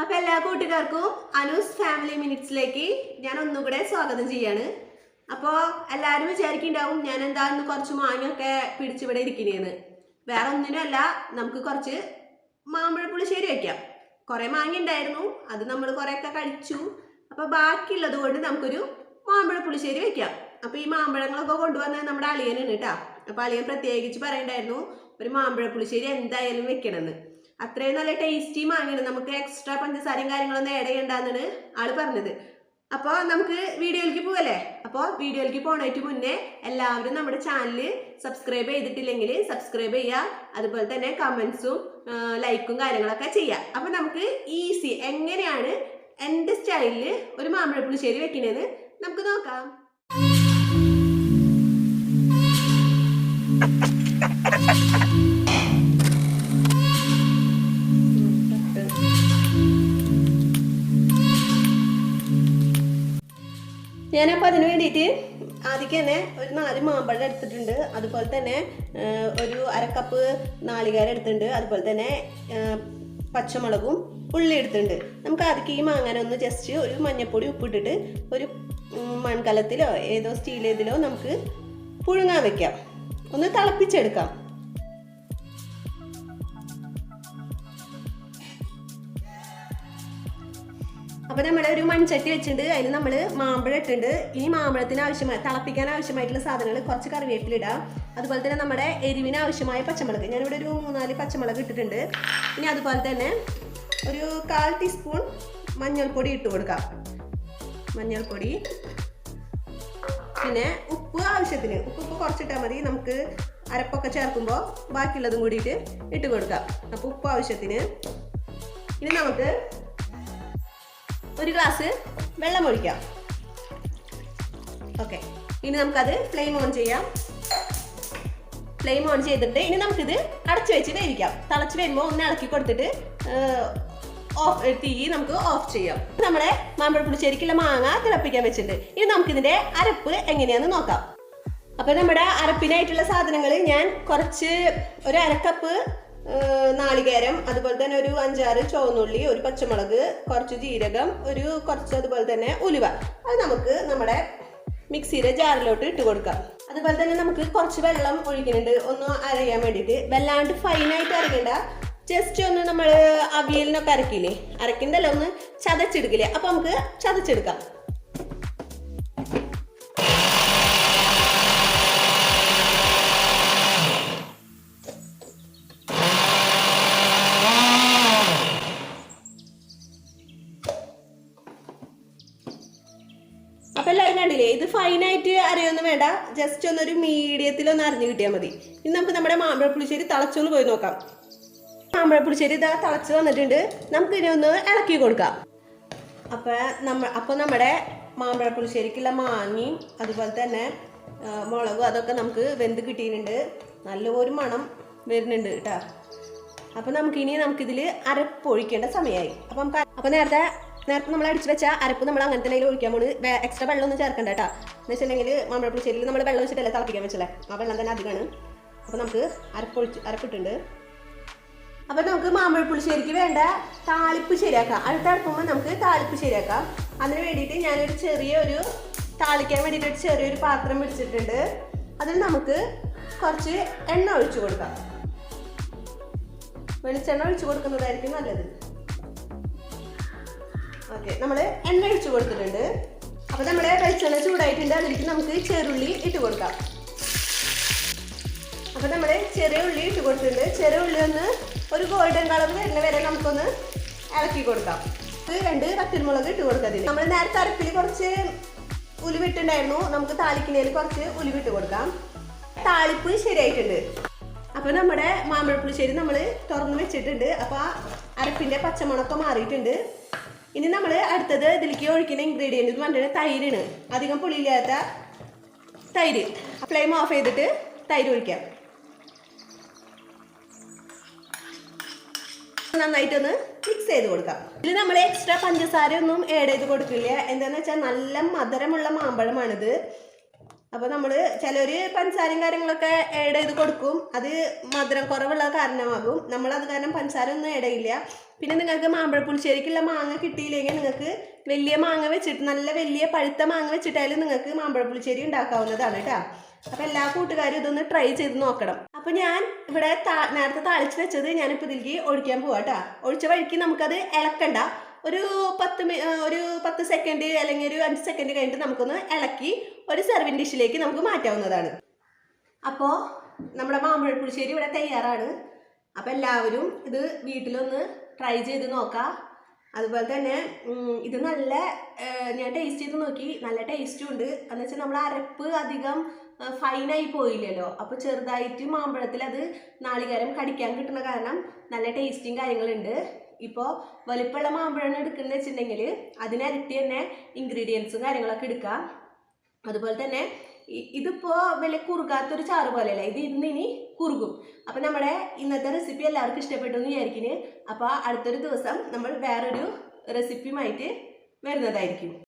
അപ്പൊ എല്ലാ കൂട്ടുകാർക്കും അനൂസ് ഫാമിലി മിനിറ്റ്സിലേക്ക് ഞാൻ ഒന്നുകൂടെ സ്വാഗതം ചെയ്യാണ്. അപ്പോൾ എല്ലാവരും വിചാരിക്കുന്നുണ്ടാവും ഞാൻ എന്താന്ന് കുറച്ച് മാങ്ങയൊക്കെ പിടിച്ചിവിടെ ഇരിക്കണേന്ന് വേറെ ഒന്നിനുമല്ല നമുക്ക് കുറച്ച് മാമ്പഴ പുളിശ്ശേരി വയ്ക്കാം കുറേ മാങ്ങ ഉണ്ടായിരുന്നു അത് നമ്മൾ കുറേയൊക്കെ കഴിച്ചു. അപ്പോൾ ബാക്കിയുള്ളത് കൊണ്ട് നമുക്കൊരു മാമ്പഴ പുളിശ്ശേരി വെക്കാം. അപ്പോൾ ഈ മാമ്പഴങ്ങളൊക്കെ കൊണ്ടുവന്നത് നമ്മുടെ അളിയനാണ് കേട്ടോ. അപ്പോൾ അളിയൻ പ്രത്യേകിച്ച് പറയണ്ടായിരുന്നു ഒരു മാമ്പഴ പുളിശ്ശേരി എന്തായാലും വെക്കണമെന്ന്. അത്രയും നല്ല ടേസ്റ്റി മാങ്ങയാണ്. നമുക്ക് എക്സ്ട്രാ പഞ്ചസാരയും കാര്യങ്ങളൊന്നും ആഡ് ആൾ പറഞ്ഞത്. അപ്പോൾ നമുക്ക് വീഡിയോയിലേക്ക് പോകല്ലേ അപ്പോൾ വീഡിയോയിലേക്ക് പോകണേറ്റ് മുന്നേ എല്ലാവരും നമ്മുടെ ചാനൽ സബ്സ്ക്രൈബ് ചെയ്തിട്ടില്ലെങ്കിൽ സബ്സ്ക്രൈബ് ചെയ്യുക അതുപോലെ തന്നെ കമൻസും ലൈക്കും കാര്യങ്ങളൊക്കെ ചെയ്യുക അപ്പോൾ നമുക്ക് ഈസി എങ്ങനെയാണ് എന്റെ സ്റ്റൈലിൽ ഒരു മാമ്പഴ പുളിശ്ശേരി വെക്കണേന്ന് നമുക്ക് നോക്കാം. ഞാനപ്പോൾ അതിന് വേണ്ടിയിട്ട് ആദ്യം തന്നെ ഒരു നാല് മാമ്പഴം എടുത്തിട്ടുണ്ട്. അതുപോലെ തന്നെ ഒരു അരക്കപ്പ് നാളികേരം എടുത്തിട്ടുണ്ട്. അതുപോലെ തന്നെ പച്ചമുളകും ഉള്ളി എടുത്തിട്ടുണ്ട്. നമുക്ക് ആദ്യം ഈ മാങ്ങാനൊന്ന് ജസ്റ്റ് ഒരു മഞ്ഞപ്പൊടി ഉപ്പിട്ടിട്ട് ഒരു മൺകലത്തിലോ ഏതോ സ്റ്റീൽ ഏതിലോ നമുക്ക് പുഴുങ്ങാൻ വെക്കാം. ഒന്ന് തിളപ്പിച്ചെടുക്കാം. അപ്പൊ നമ്മൾ ഒരു മൺചട്ടി വെച്ചിട്ടുണ്ട്. അതിൽ നമ്മൾ മാമ്പഴം ഇട്ടിട്ടുണ്ട്. ഇനി മാമ്പഴത്തിന് ആവശ്യമായ തിളപ്പിക്കാൻ ആവശ്യമായിട്ടുള്ള സാധനങ്ങൾ കുറച്ച് കറിവേപ്പില ഇടാം. അതുപോലെ തന്നെ നമ്മുടെ എരിവിന് ആവശ്യമായ പച്ചമുളക്. ഞാനിവിടെ ഒരു മൂന്നാൽ പച്ചമുളക് ഇട്ടിട്ടുണ്ട്. ഇനി അതുപോലെ തന്നെ ഒരു കാൽ ടീസ്പൂൺ മഞ്ഞൾപ്പൊടി ഇട്ട് കൊടുക്കാം. മഞ്ഞൾപ്പൊടി. പിന്നെ ഉപ്പ് ആവശ്യത്തിന്. ഉപ്പ് ഉപ്പ് കുറച്ചിട്ടാൽ മതി. നമുക്ക് അരപ്പൊക്കെ ചേർക്കുമ്പോൾ ബാക്കിയുള്ളതും കൂടിയിട്ട് ഇട്ട് കൊടുക്കാം. അപ്പോൾ ഉപ്പ് ആവശ്യത്തിന്. ഇനി നമുക്ക് ഒരു ഗ്ലാസ് വെള്ളം ഒഴിക്കാം. ഓക്കെ ഇനി നമുക്കത് ഫ്ലെയിം ഓൺ ചെയ്യാം. ഫ്ലെയിം ഓൺ ചെയ്തിട്ട് ഇനി നമുക്കിത് അടച്ചു വെച്ച് വേവിക്കാം. തിളച്ച് വരുമ്പോൾ ഒന്ന് ഇളക്കി കൊടുത്തിട്ട് ഓഫ് തീ നമുക്ക് ഓഫ് ചെയ്യാം. നമ്മുടെ മാമ്പഴപ്പുളി പുളിശ്ശേരിക്കുള്ള മാങ്ങ തിളപ്പിക്കാൻ വെച്ചിട്ടുണ്ട്. ഇനി നമുക്കിതിന്റെ അരപ്പ് എങ്ങനെയാണെന്ന് നോക്കാം. അപ്പൊ നമ്മുടെ അരപ്പിനായിട്ടുള്ള സാധനങ്ങൾ ഞാൻ കുറച്ച് ഒരു അരക്കപ്പ് നാളികേരം അതുപോലെ തന്നെ ഒരു അഞ്ചാറ് ചുവന്നുള്ളി ഒരു പച്ചമുളക് കുറച്ച് ജീരകം ഒരു കുറച്ച് അതുപോലെ തന്നെ ഉലുവ. അത് നമുക്ക് നമ്മുടെ മിക്സിയുടെ ജാറിലോട്ട് ഇട്ട് കൊടുക്കാം. അതുപോലെ തന്നെ നമുക്ക് കുറച്ച് വെള്ളം ഒഴിക്കുന്നുണ്ട്. ഒന്ന് അരയാൻ വേണ്ടിയിട്ട്. വല്ലാണ്ട് ഫൈനായിട്ട് അരക്കണ്ട ജസ്റ്റ് ഒന്ന് നമ്മൾ അവിയലിനൊക്കെ അരക്കില്ലേ? അരക്കണ്ടല്ലോ ഒന്ന് ചതച്ചെടുക്കില്ലേ? അപ്പൊ നമുക്ക് ചതച്ചെടുക്കാം. അപ്പൊ എല്ലാവരും കണ്ടില്ലേ? ഇത് ഫൈനായിട്ട് അറിയൊന്നും വേണ്ട. ജസ്റ്റ് ഒന്നൊരു മീഡിയത്തിൽ ഒന്ന് അറിഞ്ഞു കിട്ടിയാൽ മതി. ഇനി നമുക്ക് നമ്മുടെ മാമ്പഴ പുളിശ്ശേരി തിളച്ചൊന്ന് പോയി നോക്കാം. മാമ്പഴ പുളിശ്ശേരി ഇതാ തിളച്ച് വന്നിട്ടുണ്ട്. നമുക്ക് ഇനി ഒന്ന് ഇളക്കി കൊടുക്കാം. അപ്പൊ നമ്മ അപ്പൊ നമ്മുടെ മാമ്പഴ പുളിശ്ശേരിക്കുള്ള മാങ്ങയും അതുപോലെ തന്നെ മുളകും അതൊക്കെ നമുക്ക് വെന്ത് കിട്ടിയിട്ടുണ്ട്. നല്ലൊരു മണം വരുന്നുണ്ട് കേട്ടോ. അപ്പൊ നമുക്കിനി നമുക്കിതിൽ അരപ്പൊഴിക്കേണ്ട സമയമായി അപ്പൊ നമുക്ക് അപ്പൊ നേരത്തെ നേരത്തെ നമ്മൾ അടിച്ചു വെച്ച അരപ്പ് നമ്മൾ അങ്ങനെ തന്നെ ഒഴിക്കാൻ പോണ്. എക്സ്ട്രാ വെള്ളം ഒന്നും ചേർക്കണ്ട കേട്ടോ എന്ന് വെച്ചിട്ടുണ്ടെങ്കിൽ മാമ്പഴ പുളിശ്ശേരിയിൽ നമ്മൾ വെള്ളം വെച്ചിട്ടല്ലേ തിളപ്പിക്കാൻ വെച്ചല്ലേ? ആ വെള്ളം തന്നെ അധികമാണ് അപ്പോൾ നമുക്ക് അരപ്പൊഴിച്ച് അരപ്പിട്ടുണ്ട്. അപ്പോൾ നമുക്ക് മാമ്പഴ പുളിശ്ശേരിക്ക് വേണ്ട താളിപ്പ് ശരിയാക്കാം. അടുത്ത അടുപ്പുമ്പോൾ നമുക്ക് താളിപ്പ് ശരിയാക്കാം. അതിന് വേണ്ടിയിട്ട് ഞാനൊരു ചെറിയൊരു താളിക്കാൻ വേണ്ടിയിട്ട് ഒരു ചെറിയൊരു പാത്രം പിടിച്ചിട്ടുണ്ട് അതിൽ നമുക്ക് കുറച്ച് എണ്ണ ഒഴിച്ചു കൊടുക്കാം. വെളിച്ചെണ്ണ ഒഴിച്ചു കൊടുക്കുന്നതായിരിക്കും നല്ലത്. ഓക്കെ നമ്മൾ എണ്ണ ഒഴിച്ചു കൊടുത്തിട്ടുണ്ട്. അപ്പോൾ നമ്മുടെ വെളിച്ചെണ്ണ ചൂടായിട്ടുണ്ട്. അതിലേക്ക് നമുക്ക് ചെറുള്ളി ഇട്ട് കൊടുക്കാം. അപ്പോൾ നമ്മൾ ചെറിയ ഉള്ളി ഇട്ട് കൊടുത്തിട്ടുണ്ട്. ചെറിയ ഉള്ളി ഒന്ന് ഒരു ഗോൾഡൻ കളർ വരുന്ന വരെ നമുക്കൊന്ന് ഇളക്കി കൊടുക്കാം. രണ്ട് കത്തിരിമുളക് ഇട്ട് കൊടുക്കാം അതിന് നമ്മൾ നേരത്തെ അരപ്പിൽ കുറച്ച് ഉലുവിട്ടുണ്ടായിരുന്നു നമുക്ക് താളിക്കുന്നതിൽ കുറച്ച് ഉലുവിട്ട് കൊടുക്കാം. താളിപ്പ് ശരിയായിട്ടുണ്ട്. അപ്പോൾ നമ്മുടെ മാമ്പഴപ്പുളിശ്ശേരി നമ്മൾ തുറന്ന് വെച്ചിട്ടുണ്ട്. അപ്പോൾ ആ അരപ്പിന്റെ പച്ചമുളകൊക്കെ മാറിയിട്ടുണ്ട്. ഇനി നമ്മൾ അടുത്തത് ഇതിലേക്ക് ഒഴിക്കുന്ന ഇൻഗ്രീഡിയന്റ് എന്ന് പറഞ്ഞിട്ട് തൈരാണ്. അധികം പുളിയില്ലാത്ത തൈര്. ഫ്ലെയിം ഓഫ് ചെയ്തിട്ട് തൈര് ഒഴിക്കാം. നന്നായിട്ടൊന്ന് മിക്സ് ചെയ്ത് കൊടുക്കാം. ഇതിൽ നമ്മൾ എക്സ്ട്രാ പഞ്ചസാര ഒന്നും ആഡ് ചെയ്ത് കൊടുക്കില്ല. എന്താണെന്ന് വെച്ചാൽ നല്ല മധുരമുള്ള മാമ്പഴമാണിത്. അപ്പോൾ നമ്മൾ ചിലർ പഞ്ചസാരയും കാര്യങ്ങളൊക്കെ ആഡ് ചെയ്ത് കൊടുക്കും. അത് മധുരം കുറവുള്ള കാരണമാകും. നമ്മൾ അത് കാരണം പഞ്ചസാര ഒന്നും ചെയ്യില്ല. പിന്നെ നിങ്ങൾക്ക് മാമ്പഴപ്പുളിശ്ശേരിക്കുള്ള മാങ്ങ കിട്ടിയില്ലെങ്കിൽ നിങ്ങൾക്ക് വലിയ മാങ്ങ വെച്ചിട്ട് നല്ല വലിയ പഴുത്ത മാങ്ങ വെച്ചിട്ടായാലും നിങ്ങൾക്ക് മാമ്പഴപ്പുളിശ്ശേരി ഉണ്ടാക്കാവുന്നതാണ് കേട്ടോ അപ്പോൾ എല്ലാ കൂട്ടുകാരും ഇതൊന്ന് ട്രൈ ചെയ്ത് നോക്കണം. അപ്പോൾ ഞാൻ ഇവിടെ നേരത്തെ താളിച്ച് വെച്ചത് ഞാനിപ്പോൾ ഇതിലേക്ക് ഒഴിക്കാൻ പോവാം കേട്ടോ ഒഴിച്ച വഴിക്ക് നമുക്കത് ഇളക്കണ്ട. ഒരു പത്ത് ഒരു പത്ത് സെക്കൻഡ് അല്ലെങ്കിൽ ഒരു അഞ്ച് സെക്കൻഡ് കഴിഞ്ഞിട്ട് നമുക്കൊന്ന് ഇളക്കി ഒരു സെർവിങ് ഡിഷിലേക്ക് നമുക്ക് മാറ്റാവുന്നതാണ്. അപ്പോൾ നമ്മുടെ മാമ്പഴ പുളിശ്ശേരി ഇവിടെ തയ്യാറാണ്. അപ്പോൾ എല്ലാവരും ഇത് വീട്ടിലൊന്ന് ട്രൈ ചെയ്ത് നോക്കാം. അതുപോലെ തന്നെ ഇത് നല്ല ഞാൻ ടേസ്റ്റ് ചെയ്ത് നോക്കി. നല്ല ടേസ്റ്റും ഉണ്ട്. എന്ന് വെച്ചാൽ നമ്മൾ അരപ്പ് അധികം ഫൈനായി പോയില്ലല്ലോ. അപ്പോൾ ചെറുതായിട്ട് മാമ്പഴത്തിൽ അത് നാളികേരം കടിക്കാൻ കിട്ടുന്ന കാരണം നല്ല ടേസ്റ്റും കാര്യങ്ങളുണ്ട് ഇപ്പോൾ വലിപ്പമുള്ള മാമ്പഴം എടുക്കുന്നത് വെച്ചിട്ടുണ്ടെങ്കിൽ അതിനരട്ടി തന്നെ ഇൻഗ്രീഡിയൻസും കാര്യങ്ങളൊക്കെ എടുക്കാം അതുപോലെ തന്നെ ഇതിപ്പോൾ ഇതിപ്പോ വലിയ കുറുകാത്തൊരു ചാറ് പോലെയല്ല? ഇത് ഇന്ന് ഇനി കുറുകും. അപ്പം നമ്മുടെ ഇന്നത്തെ റെസിപ്പി എല്ലാവർക്കും ഇഷ്ടപ്പെട്ടു എന്ന് വിചാരിക്കുന്നു. അപ്പോൾ അടുത്തൊരു ദിവസം നമ്മൾ വേറൊരു റെസിപ്പിയുമായിട്ട് വരുന്നതായിരിക്കും.